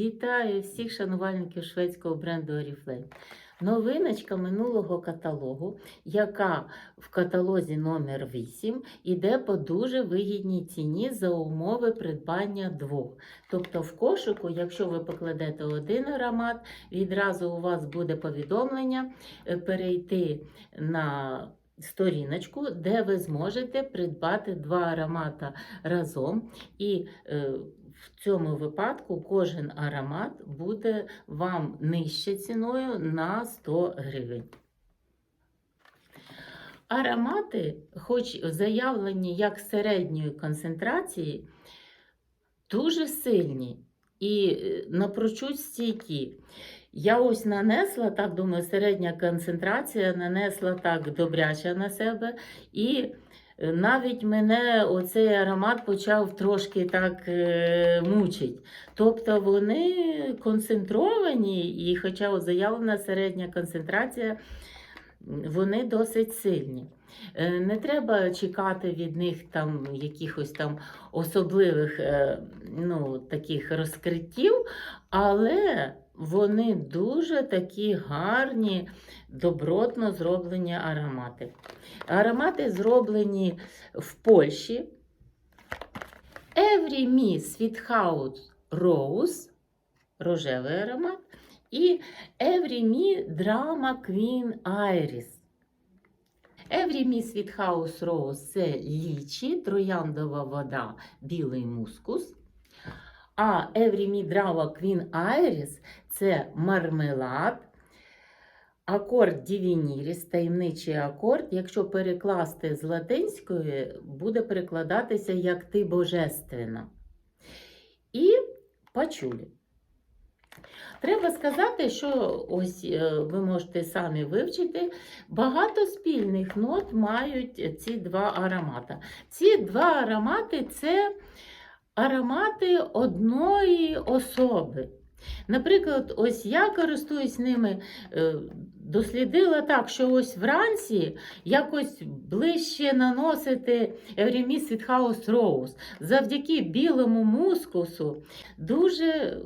Вітаю всіх шанувальників шведського бренду Oriflame. Новиночка минулого каталогу, яка в каталозі номер 8 іде по дуже вигідній ціні за умови придбання двох. Тобто в кошику, якщо ви покладете один аромат, відразу у вас буде повідомлення е, перейти на сторіночку, де ви зможете придбати два аромата разом. І е, в цьому випадку кожен аромат буде вам нижче ціною на 100 гривень. Аромати, хоч заявлені як середньої концентрації, дуже сильні і е, напрочуд стійкі. Я ось нанесла, так думаю, середня концентрація нанесла так добряче на себе. І навіть мене оцей аромат почав трошки так е, мучить. Тобто вони концентровані, і хоча заявлена середня концентрація, вони досить сильні. Е, Не треба чекати від них там якихось там особливих е, ну, таких розкриттів, але вони дуже такі гарні, добротно зроблені аромати. Аромати зроблені в Польщі. Every Me Sweet House Rose, рожевий аромат, і Every Me Drama Queen Iris. Every Me Sweet House Rose це лічі, трояндова вода, білий мускус. А Every Me Drama Queen Iris це мармелад, акорд Дівініріс, таємничий акорд. Якщо перекласти з латинської, буде перекладатися як ти божественна. І пачулі. Треба сказати, що ось е, ви можете самі вивчити, багато спільних нот мають ці два аромати. Ці два аромати це аромати одної особи. Наприклад, ось я користуюсь ними, е, дослідила так, що ось вранці якось ближче наносити Евреміс від House Rose. Завдяки білому мускусу дуже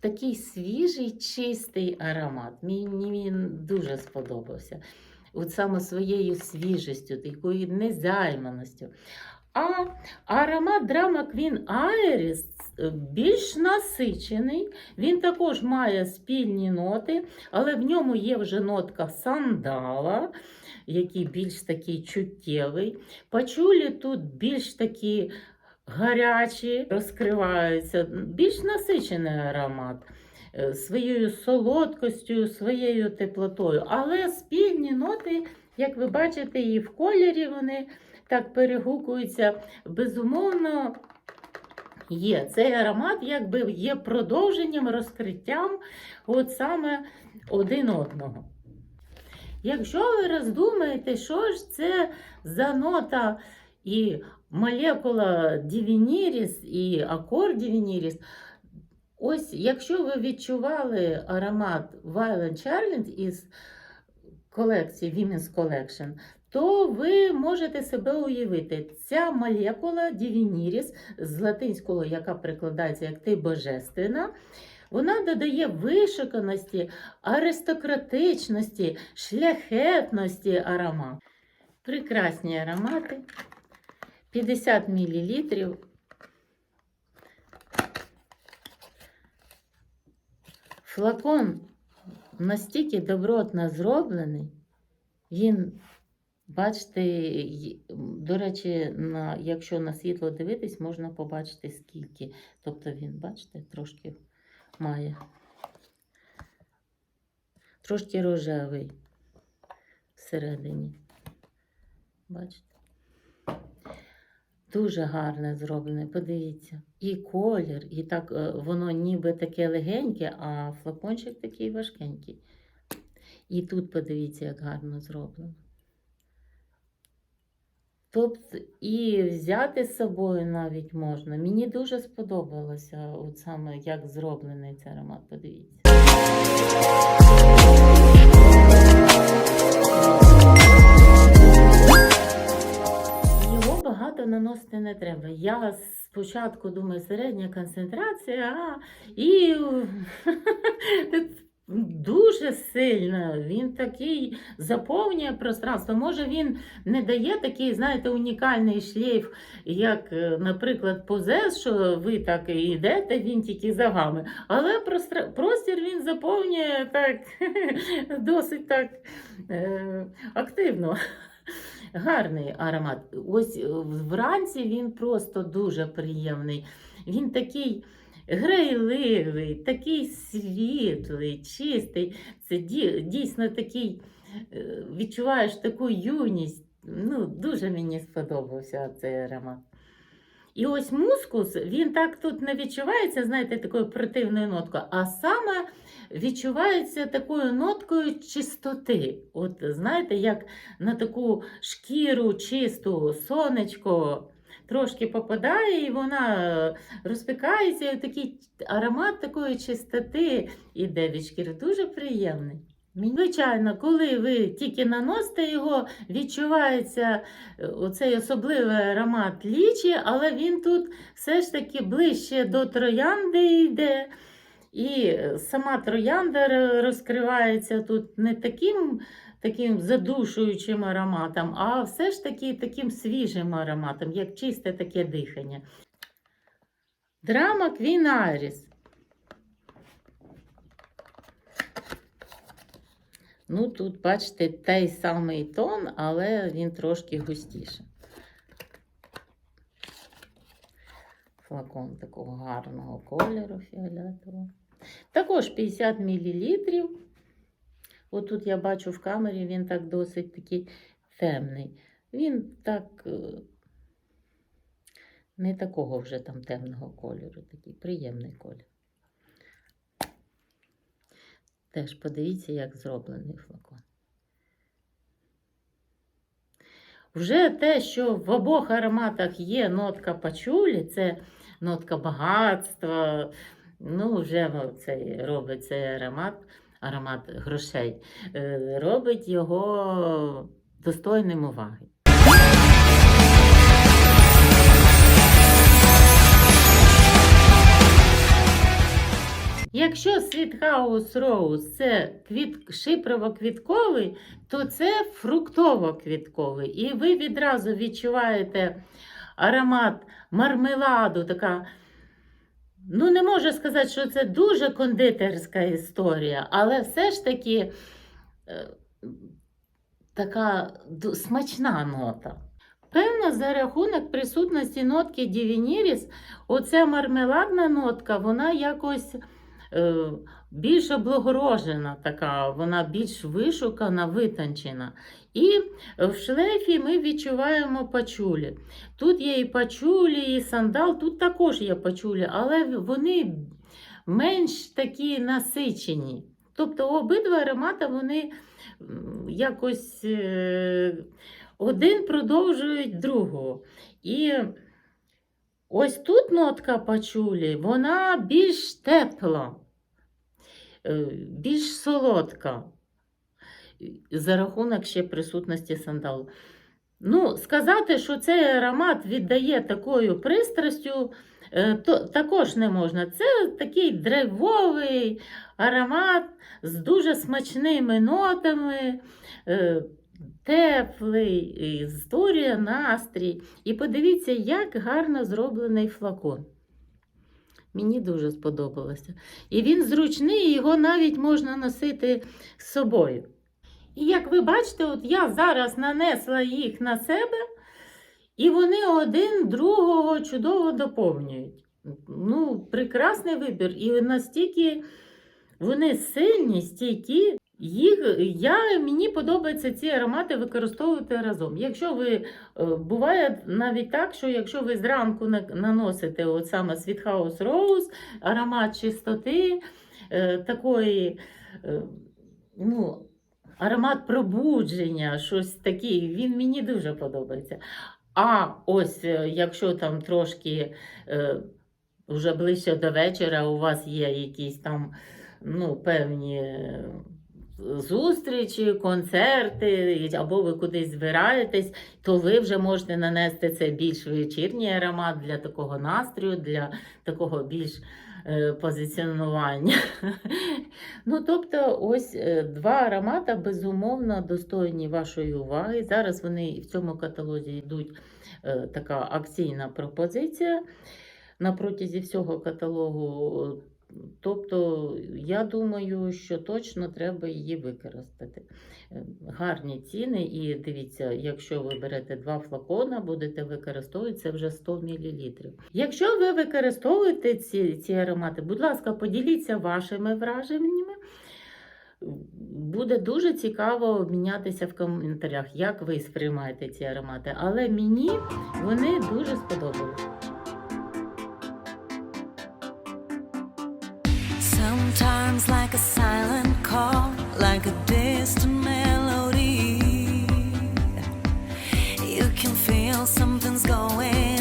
такий свіжий, чистий аромат. Мені він дуже сподобався. От саме своєю свіжістю, такою незайманістю. А аромат Drama Queen Iris е, більш насичений. Він також має спільні ноти, але в ньому є вже нотка сандала, який більш такий чуттєвий. Пачулі тут більш такі гарячі, розкриваються, більш насичений аромат. е, Своєю солодкостю, своєю теплотою. Але спільні ноти, як ви бачите, і в кольорі вони так перегукуються. Безумовно, є. Цей аромат якби є продовженням, розкриттям от саме один одного. Якщо ви роздумаєте, що ж це за нота і молекула Дівініріс, і акорд Дівініріс, ось якщо ви відчували аромат Violent Charlotte із колекції Women's Collection, то ви можете себе уявити, ця молекула Дівініріс з латинського, яка перекладається як ти божественна, вона додає вишуканості, аристократичності, шляхетності аромату. Прекрасні аромати. 50 мл. Флакон настільки добротно зроблений, він, бачите, до речі, на, якщо на світло дивитись, можна побачити скільки. Тобто він, бачите, трошки має. Трошки рожевий всередині. Бачите? Дуже гарне зроблене, подивіться. І колір, і так е, воно ніби таке легеньке, а флакончик такий важкенький. І тут подивіться, як гарно зроблено. Тобто і взяти з собою навіть можна. Мені дуже сподобалося, от саме як зроблений цей аромат. Подивіться. Його багато наносити не треба. Я спочатку думаю, середня концентрація, а, і дуже сильно він такий заповнює пространство. Може, він не дає такий, знаєте, унікальний шлейф, як, е, наприклад, позес, що ви так і йдете, він тільки за вами. Але простір він заповнює так досить так е, активно. Гарний аромат. Ось е, вранці він просто дуже приємний. Він такий грайливий, такий світлий, чистий. Це дійсно такий, е, відчуваєш таку юність. Ну, дуже мені сподобався цей аромат. І ось мускус, він так тут не відчувається, знаєте, такою противною ноткою, а саме відчувається такою ноткою чистоти. От знаєте, як на таку шкіру чисту, сонечко трошки попадає, і вона е, розпікається, і такий аромат такої чистоти іде від. Дуже приємний. Звичайно, коли ви тільки наносите його, відчувається е, оцей особливий аромат лічі, але він тут все ж таки ближче до троянди йде. І сама троянда розкривається тут не таким, таким задушуючим ароматом, а все ж таки таким свіжим ароматом, як чисте таке дихання. Драма Queen Iris. Ну, тут, бачите, той самий тон, але він трошки густіше. Флакон такого гарного кольору фіолетового. Також 50 мл. Отут я бачу в камері, він так досить такий темний. Він так е, не такого вже там темного кольору, такий приємний колір. Теж подивіться, як зроблений флакон. Вже те, що в обох ароматах є нотка пачулі, це нотка багатства. Ну, вже цей, робить цей аромат, аромат грошей, е, робить його достойним уваги. Якщо Sweethouse Rose це квіт, шипрово-квітковий, то це фруктово-квітковий. І ви відразу відчуваєте аромат мармеладу, така. Ну, не можу сказати, що це дуже кондитерська історія, але все ж таки е, така смачна нота. Певно, за рахунок присутності нотки Дівініріс, оця мармеладна нотка, вона якось е, більш облагорожена, така, вона більш вишукана, витончена. І в шлейфі ми відчуваємо пачулі. Тут є і пачулі, і сандал, тут також є пачулі, але вони менш такі насичені. Тобто обидва аромати вони якось е, один продовжують другого. І ось тут нотка пачулі, вона більш тепла, більш солодка за рахунок ще присутності сандалу. Ну, сказати, що цей аромат віддає такою пристрастю, е, то також не можна. Це такий драйвовий аромат з дуже смачними нотами, е, теплий, історія, настрій. І подивіться, як гарно зроблений флакон. Мені дуже сподобалося. І він зручний, його навіть можна носити з собою. І як ви бачите, от я зараз нанесла їх на себе, і вони один другого чудово доповнюють. Ну, прекрасний вибір. І настільки вони сильні, стійкі. Їх, я, мені подобається ці аромати використовувати разом. Якщо ви, е, буває навіть так, що якщо ви зранку наносите от саме Sweet House Rose, аромат чистоти, е, такої, е, ну, аромат пробудження, щось таке, він мені дуже подобається. А ось якщо там трошки вже ближче до вечора у вас є якісь там ну, певні зустрічі, концерти, або ви кудись збираєтесь, то ви вже можете нанести це більш вечірній аромат для такого настрою, для такого більш е, позиціонування. Ну, тобто, ось е, два аромата безумовно достойні вашої уваги. Зараз вони в цьому каталозі йдуть е, така акційна пропозиція на протязі всього каталогу. Тобто, я думаю, що точно треба її використати. Е, Гарні ціни, і дивіться, якщо ви берете два флакона, будете використовувати це вже 100 мл. Якщо ви використовуєте ці, ці аромати, будь ласка, поділіться вашими враженнями. Буде дуже цікаво обмінятися в коментарях, як ви сприймаєте ці аромати. Але мені вони дуже сподобались. Sometimes, like a silent call, like a distant melody, you can feel something's going